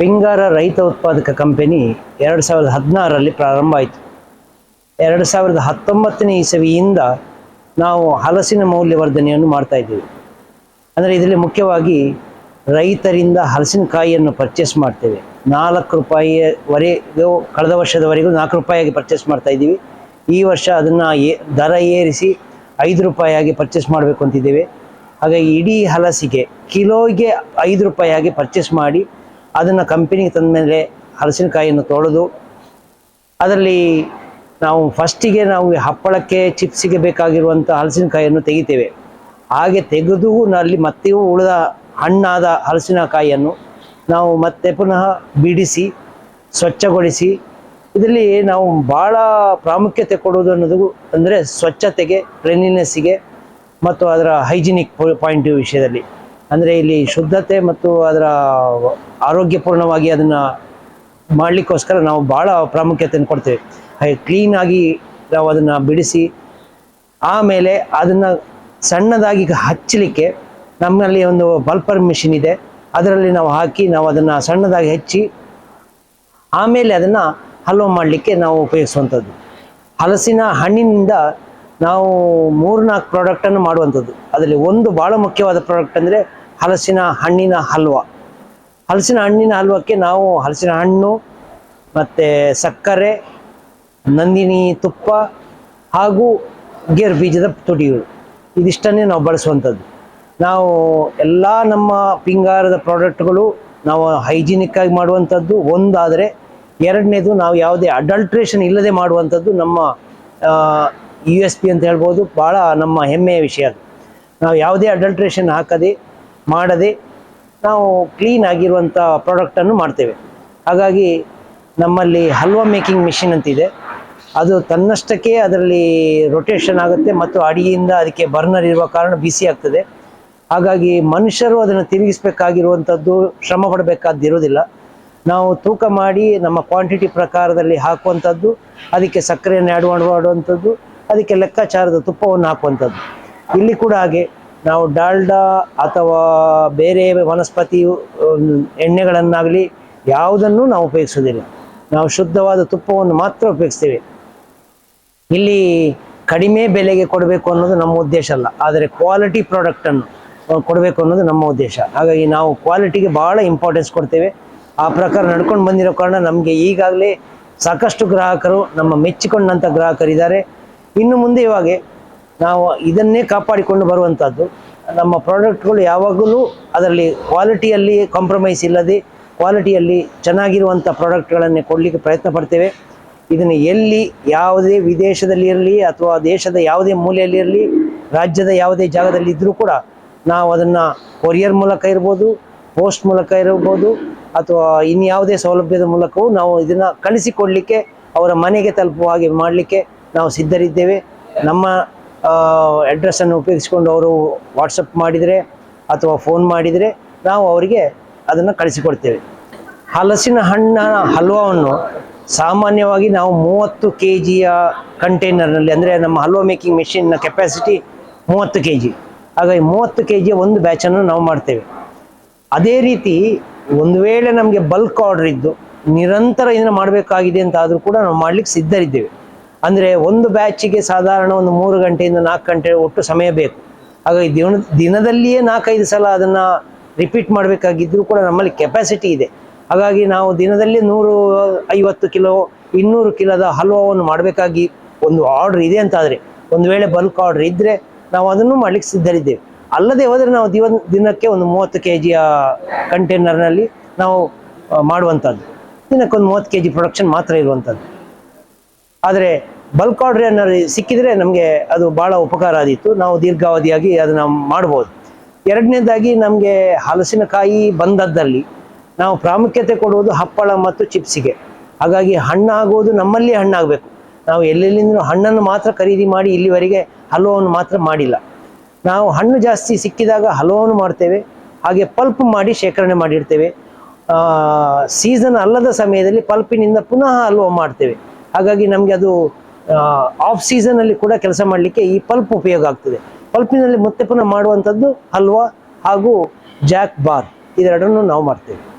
ಪಿಂಗಾರ ರೈತ ಉತ್ಪಾದಕ ಕಂಪನಿ ಎರಡು ಸಾವಿರದ ಹದಿನಾರರಲ್ಲಿ ಪ್ರಾರಂಭ ಆಯಿತು. ಎರಡು ಸಾವಿರದ ಹತ್ತೊಂಬತ್ತನೇ ಇಸವಿಯಿಂದ ನಾವು ಹಲಸಿನ ಮೌಲ್ಯವರ್ಧನೆಯನ್ನು ಮಾಡ್ತಾ ಇದ್ದೀವಿ. ಅಂದರೆ ಇದರಲ್ಲಿ ಮುಖ್ಯವಾಗಿ ರೈತರಿಂದ ಹಲಸಿನಕಾಯಿಯನ್ನು ಪರ್ಚೇಸ್ ಮಾಡ್ತೇವೆ. ನಾಲ್ಕು ರೂಪಾಯಿವರೆಗೂ ಕಳೆದ ವರ್ಷದವರೆಗೂ ನಾಲ್ಕು ರೂಪಾಯಿಯಾಗಿ ಪರ್ಚೇಸ್ ಮಾಡ್ತಾ ಇದ್ದೀವಿ. ಈ ವರ್ಷ ಅದನ್ನು ಏ ದರ ಏರಿಸಿ ಐದು ರೂಪಾಯಿಯಾಗಿ ಪರ್ಚೇಸ್ ಮಾಡಬೇಕು ಅಂತಿದ್ದೇವೆ. ಹಾಗಾಗಿ ಇಡೀ ಹಲಸಿಗೆ, ಕಿಲೋಗೆ ಐದು ರೂಪಾಯಿಯಾಗಿ ಪರ್ಚೇಸ್ ಮಾಡಿ ಅದನ್ನು ಕಂಪೆನಿಗೆ ತಂದ ಮೇಲೆ ಹಲಸಿನಕಾಯಿಯನ್ನು ತೊಳೆದು, ಅದರಲ್ಲಿ ನಾವು ಫಸ್ಟಿಗೆ ನಾವು ಹಪ್ಪಳಕ್ಕೆ ಚಿಪ್ಸಿಗೆ ಬೇಕಾಗಿರುವಂಥ ಹಲಸಿನಕಾಯಿಯನ್ನು ತೆಗಿತೇವೆ. ಹಾಗೆ ತೆಗೆದು ಅಲ್ಲಿ ಮತ್ತೆ ಉಳಿದ ಹಣ್ಣಾದ ಹಲಸಿನಕಾಯಿಯನ್ನು ನಾವು ಮತ್ತೆ ಪುನಃ ಬಿಡಿಸಿ, ಸ್ವಚ್ಛಗೊಳಿಸಿ, ಇದರಲ್ಲಿ ನಾವು ಭಾಳ ಪ್ರಾಮುಖ್ಯತೆ ಕೊಡುವುದು ಅನ್ನೋದು ಅಂದರೆ ಸ್ವಚ್ಛತೆಗೆ ಕ್ಲೆನ್ಲಿನೆಸ್ಸಿಗೆ ಮತ್ತು ಅದರ ಹೈಜಿನಿಕ್ ಪಾಯಿಂಟ್ ವಿಷಯದಲ್ಲಿ. ಅಂದರೆ ಇಲ್ಲಿ ಶುದ್ಧತೆ ಮತ್ತು ಅದರ ಆರೋಗ್ಯಪೂರ್ಣವಾಗಿ ಅದನ್ನು ಮಾಡಲಿಕ್ಕೋಸ್ಕರ ನಾವು ಭಾಳ ಪ್ರಾಮುಖ್ಯತೆಯನ್ನು ಕೊಡ್ತೇವೆ. ಹಾಗೆ ಕ್ಲೀನಾಗಿ ನಾವು ಅದನ್ನು ಬಿಡಿಸಿ, ಆಮೇಲೆ ಅದನ್ನು ಸಣ್ಣದಾಗಿ ಹಚ್ಚಲಿಕ್ಕೆ ನಮ್ಮಲ್ಲಿ ಒಂದು ಬಲ್ಪರ್ ಮಿಷಿನ್ ಇದೆ. ಅದರಲ್ಲಿ ನಾವು ಹಾಕಿ ನಾವು ಅದನ್ನು ಸಣ್ಣದಾಗಿ ಹೆಚ್ಚಿ, ಆಮೇಲೆ ಅದನ್ನು ಹಲ್ವ ಮಾಡಲಿಕ್ಕೆ ನಾವು ಉಪಯೋಗಿಸುವಂಥದ್ದು ಹಲಸಿನ ಹಣ್ಣಿನಿಂದ ನಾವು ಮೂರ್ನಾಲ್ಕು ಪ್ರಾಡಕ್ಟನ್ನು ಮಾಡುವಂಥದ್ದು. ಅದರಲ್ಲಿ ಒಂದು ಭಾಳ ಮುಖ್ಯವಾದ ಪ್ರಾಡಕ್ಟ್ ಅಂದರೆ ಹಲಸಿನ ಹಣ್ಣಿನ ಹಲ್ವ. ಹಲಸಿನ ಹಣ್ಣಿನ ಹಲ್ವಕ್ಕೆ ನಾವು ಹಲಸಿನ ಹಣ್ಣು ಮತ್ತು ಸಕ್ಕರೆ, ನಂದಿನಿ ತುಪ್ಪ ಹಾಗೂ ಗೇರು ಬೀಜದ ತುಡಿಗಳು. ಇದಿಷ್ಟನ್ನೇ ನಾವು ಬಳಸುವಂಥದ್ದು. ನಾವು ಎಲ್ಲ ನಮ್ಮ ಪಿಂಗಾರದ ಪ್ರಾಡಕ್ಟ್ಗಳು ನಾವು ಹೈಜಿನಿಕ್ಕಾಗಿ ಮಾಡುವಂಥದ್ದು. ಒಂದಾದರೆ ಎರಡನೇದು ನಾವು ಯಾವುದೇ ಅಡಲ್ಟ್ರೇಷನ್ ಇಲ್ಲದೆ ಮಾಡುವಂಥದ್ದು ನಮ್ಮ ಯು ಎಸ್ ಪಿ ಅಂತ ಹೇಳ್ಬೋದು ಭಾಳ ನಮ್ಮ ಹೆಮ್ಮೆಯ ವಿಷಯ ನಾವು ಯಾವುದೇ ಅಡಲ್ಟ್ರೇಷನ್ ಹಾಕದೆ, ಮಾಡದೆ, ನಾವು ಕ್ಲೀನ್ ಆಗಿರುವಂಥ ಪ್ರಾಡಕ್ಟನ್ನು ಮಾಡ್ತೇವೆ. ಹಾಗಾಗಿ ನಮ್ಮಲ್ಲಿ ಹಲ್ವಾ ಮೇಕಿಂಗ್ ಮಿಷಿನ್ ಅಂತಿದೆ. ಅದು ತನ್ನಷ್ಟಕ್ಕೆ ಅದರಲ್ಲಿ ರೊಟೇಷನ್ ಆಗುತ್ತೆ ಮತ್ತು ಅಡಿಯಿಂದ ಅದಕ್ಕೆ ಬರ್ನರ್ ಇರುವ ಕಾರಣ ಬಿಸಿ ಆಗ್ತದೆ. ಹಾಗಾಗಿ ಮನುಷ್ಯರು ಅದನ್ನು ತಿರುಗಿಸ್ಬೇಕಾಗಿರುವಂಥದ್ದು ಶ್ರಮ ಪಡಬೇಕಾದಿರೋದಿಲ್ಲ ನಾವು ತೂಕ ಮಾಡಿ ನಮ್ಮ ಕ್ವಾಂಟಿಟಿ ಪ್ರಕಾರದಲ್ಲಿ ಹಾಕುವಂಥದ್ದು ಅದಕ್ಕೆ ಸಕ್ಕರೆಯನ್ನು ಆ್ಯಡ್ ಮಾಡುವಂಥದ್ದು ಅದಕ್ಕೆ ಲೆಕ್ಕಾಚಾರದ ತುಪ್ಪವನ್ನು ಹಾಕುವಂಥದ್ದು. ಇಲ್ಲಿ ಕೂಡ ಹಾಗೆ, ನಾವು ಡಾಲ್ಡಾ ಅಥವಾ ಬೇರೆ ವನಸ್ಪತಿ ಎಣ್ಣೆಗಳನ್ನಾಗಲಿ ಯಾವುದನ್ನು ನಾವು ಉಪಯೋಗಿಸೋದಿಲ್ಲ. ನಾವು ಶುದ್ಧವಾದ ತುಪ್ಪವನ್ನು ಮಾತ್ರ ಉಪಯೋಗಿಸ್ತೇವೆ. ಇಲ್ಲಿ ಕಡಿಮೆ ಬೆಲೆಗೆ ಕೊಡಬೇಕು ಅನ್ನೋದು ನಮ್ಮ ಉದ್ದೇಶ ಅಲ್ಲ. ಆದರೆ ಕ್ವಾಲಿಟಿ ಪ್ರಾಡಕ್ಟನ್ನು ಕೊಡಬೇಕು ಅನ್ನೋದು ನಮ್ಮ ಉದ್ದೇಶ. ಹಾಗಾಗಿ ನಾವು ಕ್ವಾಲಿಟಿಗೆ ಭಾಳ ಇಂಪಾರ್ಟೆನ್ಸ್ ಕೊಡ್ತೇವೆ. ಆ ಪ್ರಕಾರ ನಡ್ಕೊಂಡು ಬಂದಿರೋ ಕಾರಣ ನಮಗೆ ಈಗಾಗಲೇ ಸಾಕಷ್ಟು ಗ್ರಾಹಕರು ನಮ್ಮ ಮೆಚ್ಚಿಕೊಂಡಂಥ ಗ್ರಾಹಕರಿದ್ದಾರೆ. ಇನ್ನು ಮುಂದೆ ಇವಾಗ ನಾವು ಇದನ್ನೇ ಕಾಪಾಡಿಕೊಂಡು ಬರುವಂಥದ್ದು ನಮ್ಮ ಪ್ರಾಡಕ್ಟ್ಗಳು ಯಾವಾಗಲೂ ಅದರಲ್ಲಿ ಕ್ವಾಲಿಟಿಯಲ್ಲಿ ಕಾಂಪ್ರಮೈಸ್ ಇಲ್ಲದೆ ಕ್ವಾಲಿಟಿಯಲ್ಲಿ ಚೆನ್ನಾಗಿರುವಂಥ ಪ್ರಾಡಕ್ಟ್ಗಳನ್ನೇ ಕೊಡಲಿಕ್ಕೆ ಪ್ರಯತ್ನ ಪಡ್ತೇವೆ. ಇದನ್ನು ಎಲ್ಲಿ, ಯಾವುದೇ ವಿದೇಶದಲ್ಲಿ ಇರಲಿ ಅಥವಾ ದೇಶದ ಯಾವುದೇ ಮೂಲೆಯಲ್ಲಿ ಇರಲಿ, ರಾಜ್ಯದ ಯಾವುದೇ ಜಾಗದಲ್ಲಿ ಇದ್ದರೂ ಕೂಡ ನಾವು ಅದನ್ನು ಕೊರಿಯರ್ ಮೂಲಕ ಇರ್ಬೋದು, ಪೋಸ್ಟ್ ಮೂಲಕ ಇರ್ಬೋದು, ಅಥವಾ ಇನ್ಯಾವುದೇ ಸೌಲಭ್ಯದ ಮೂಲಕವೂ ನಾವು ಇದನ್ನು ಕಳಿಸಿಕೊಡಲಿಕ್ಕೆ, ಅವರ ಮನೆಗೆ ತಲುಪುವ ಹಾಗೆ ಮಾಡಲಿಕ್ಕೆ ನಾವು ಸಿದ್ಧರಿದ್ದೇವೆ. ನಮ್ಮ ಅಡ್ರೆಸ್ಸನ್ನು ಉಪಯೋಗಿಸಿಕೊಂಡು ಅವರು ವಾಟ್ಸಪ್ ಮಾಡಿದರೆ ಅಥವಾ ಫೋನ್ ಮಾಡಿದರೆ ನಾವು ಅವರಿಗೆ ಅದನ್ನು ಕಳಿಸಿಕೊಡ್ತೇವೆ. ಹಲಸಿನ ಹಣ್ಣಿನ ಹಲ್ವಾವನ್ನು ಸಾಮಾನ್ಯವಾಗಿ ನಾವು ಮೂವತ್ತು ಕೆ ಜಿಯ ಕಂಟೈನರ್ನಲ್ಲಿ ಅಂದರೆ ನಮ್ಮ ಹಲ್ವಾ ಮೇಕಿಂಗ್ ಮೆಷಿನ್ನ ಕೆಪಾಸಿಟಿ ಮೂವತ್ತು ಕೆ ಜಿ ಹಾಗಾಗಿ ಮೂವತ್ತು ಕೆ ಜಿಯ ಒಂದು ಬ್ಯಾಚನ್ನು ನಾವು ಮಾಡ್ತೇವೆ. ಅದೇ ರೀತಿ ಒಂದು ವೇಳೆ ನಮಗೆ ಬಲ್ಕ್ ಆರ್ಡರ್ ಇದ್ದು ನಿರಂತರ ಇದನ್ನು ಮಾಡಬೇಕಾಗಿದೆ ಅಂತ ಆದರೂ ಕೂಡ ನಾವು ಮಾಡಲಿಕ್ಕೆ ಸಿದ್ಧರಿದ್ದೇವೆ. ಅಂದರೆ ಒಂದು ಬ್ಯಾಚಿಗೆ ಸಾಧಾರಣ ಒಂದು ಮೂರು ಗಂಟೆಯಿಂದ ನಾಲ್ಕು ಗಂಟೆ ಒಟ್ಟು ಸಮಯ ಬೇಕು. ಹಾಗಾಗಿ ದಿನ, ದಿನದಲ್ಲಿಯೇ ನಾಲ್ಕೈದು ಸಲ ಅದನ್ನು ರಿಪೀಟ್ ಮಾಡಬೇಕಾಗಿದ್ದರೂ ಕೂಡ ನಮ್ಮಲ್ಲಿ ಕೆಪಾಸಿಟಿ ಇದೆ. ಹಾಗಾಗಿ ನಾವು ದಿನದಲ್ಲಿ ನೂರು ಐವತ್ತು ಕಿಲೋ, ಇನ್ನೂರು ಕಿಲೋದ ಹಲ್ವಾವನ್ನು ಮಾಡಬೇಕಾಗಿ ಒಂದು ಆರ್ಡ್ರ್ ಇದೆ ಅಂತಾದರೆ, ಒಂದು ವೇಳೆ ಬಲ್ಕ್ ಆರ್ಡ್ರ್ ಇದ್ದರೆ ನಾವು ಅದನ್ನು ಮಾಡ್ಲಿಕ್ಕೆ ಸಿದ್ಧರಿದ್ದೇವೆ. ಅಲ್ಲದೆ ಹೋದರೆ ನಾವು ದಿವ, ದಿನಕ್ಕೆ ಒಂದು ಮೂವತ್ತು ಕೆ ಜಿಯ ಕಂಟೈನರ್ನಲ್ಲಿ ನಾವು ಮಾಡುವಂಥದ್ದು ದಿನಕ್ಕೊಂದು ಮೂವತ್ತು ಕೆ ಜಿ ಪ್ರೊಡಕ್ಷನ್ ಮಾತ್ರ ಇರುವಂಥದ್ದು ಆದರೆ ಬಲ್ಕ್ ಆರ್ಡ್ರ್ ಏನಾದ್ರು ಸಿಕ್ಕಿದ್ರೆ ನಮಗೆ ಅದು ಭಾಳ ಉಪಕಾರ ಆದಿತ್ತು ನಾವು ದೀರ್ಘಾವಧಿಯಾಗಿ ಅದನ್ನು ಮಾಡ್ಬೋದು. ಎರಡನೇದಾಗಿ ನಮಗೆ ಹಲಸಿನಕಾಯಿ ಬಂದದ್ದಲ್ಲಿ ನಾವು ಪ್ರಾಮುಖ್ಯತೆ ಕೊಡುವುದು ಹಪ್ಪಳ ಮತ್ತು ಚಿಪ್ಸಿಗೆ. ಹಾಗಾಗಿ ಹಣ್ಣಾಗುವುದು ನಮ್ಮಲ್ಲಿ ಹಣ್ಣಾಗಬೇಕು ನಾವು ಎಲ್ಲೆಲ್ಲಿಂದ ಹಣ್ಣನ್ನು ಮಾತ್ರ ಖರೀದಿ ಮಾಡಿ ಇಲ್ಲಿವರೆಗೆ ಹಲ್ವವನ್ನು ಮಾತ್ರ ಮಾಡಿಲ್ಲ. ನಾವು ಹಣ್ಣು ಜಾಸ್ತಿ ಸಿಕ್ಕಿದಾಗ ಹಲವನ್ನು ಮಾಡ್ತೇವೆ. ಹಾಗೆ ಪಲ್ಪ್ ಮಾಡಿ ಶೇಖರಣೆ ಮಾಡಿರ್ತೇವೆ. ಸೀಸನ್ ಅಲ್ಲದ ಸಮಯದಲ್ಲಿ ಪಲ್ಪಿನಿಂದ ಪುನಃ ಹಲ್ವ ಮಾಡ್ತೇವೆ. ಹಾಗಾಗಿ ನಮಗೆ ಅದು ಆಫ್ ಸೀಸನ್ ಅಲ್ಲಿ ಕೂಡ ಕೆಲಸ ಮಾಡಲಿಕ್ಕೆ ಈ ಪಲ್ಪ್ ಉಪಯೋಗ ಆಗ್ತದೆ. ಪಲ್ಪಿನಲ್ಲಿ ಮತ್ತೆ ಪುನಃ ಮಾಡುವಂಥದ್ದು ಹಲ್ವಾ ಹಾಗೂ ಜಾಕ್ ಬಾರ್ ಇದೆರಡನ್ನು ನಾವು ಮಾಡ್ತೇವೆ.